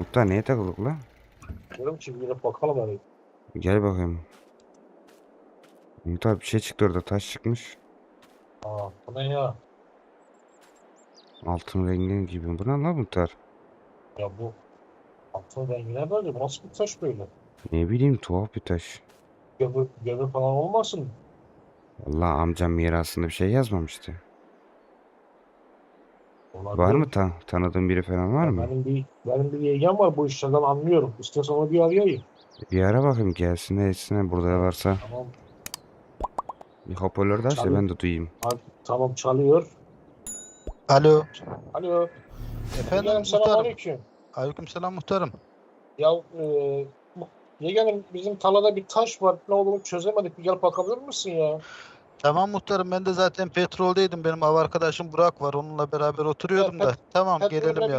Muhtar neye takıldık lan? Diyorum ki bir bakalım hani. Gel bakayım. Muhtar bir şey çıktı orada taş çıkmış. Aa bu ne ya? Altın rengi gibi. Bu ne lan muhtar? Ya bu altın rengine böyle. Bu nasıl bir taş böyle? Ne bileyim tuhaf bir taş. Göbür, göbür falan olmasın? Allah amcam mirasında bir şey yazmamıştı. Olabilir. Var mı ta tanıdığın biri falan var mı? Benim bir, benim bir yengem var bu işlerden anlıyorum. İstiyorsan onu bir arayayım. Bir ara bakayım gelsin de etsin burada varsa. Tamam. Bir hoparlör de aç da Tabii. ben de duyayım. Ha, tamam çalıyor. Alo. Alo. Efendim Yeğenim selam muhtarım. aleyküm. Aleykümselam muhtarım. Ya e, yeğenim bizim tarlada bir taş var. Ne olduğunu çözemedik. Bir gel bakabilir misin ya? Tamam muhtarım ben de zaten petroldeydim. Benim av arkadaşım Burak var. Onunla beraber oturuyordum da. Tamam gelelim ya.